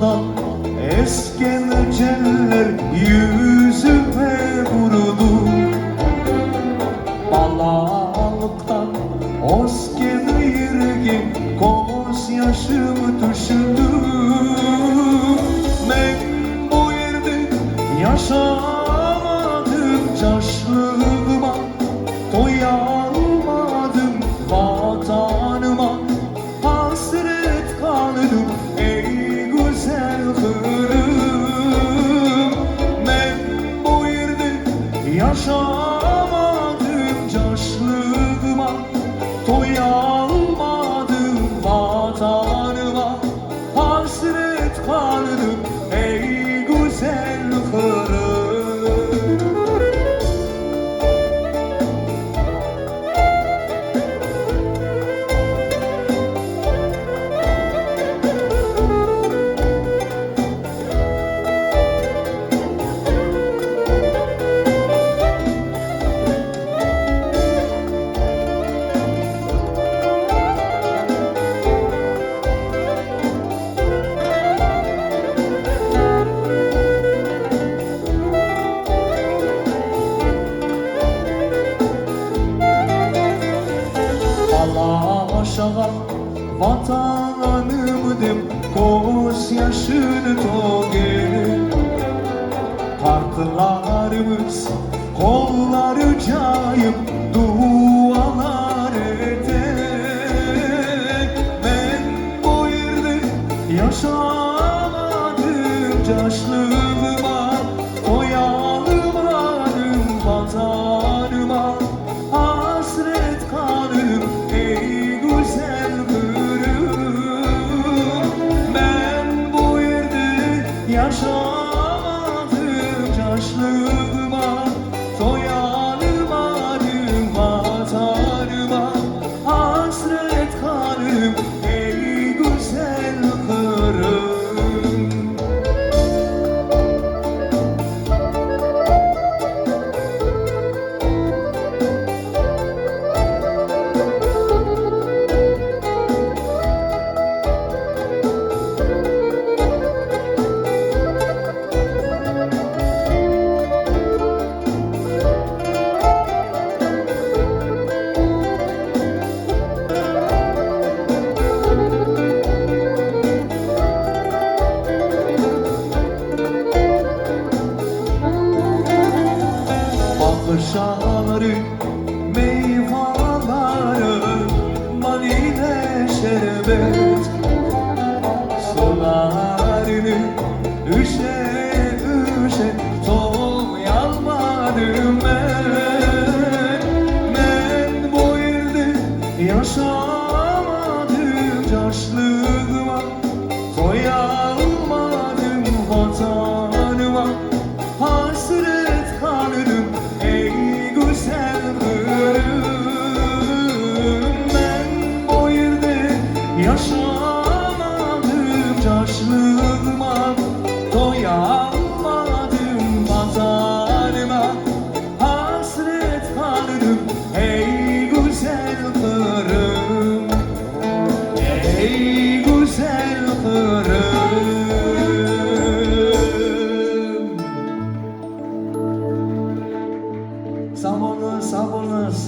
Oh. 고요 maaşağa Vatan anımdım koş yaşını toge Partlarımız kolları cayıp Christmas. karşı sol yalvardım yaşamadım. Yaşlığıma koyamadım vatanıma Hasret kaldım ey güzel ölüm Ben yaşamadım. Yaşlığıma 动摇。Hey.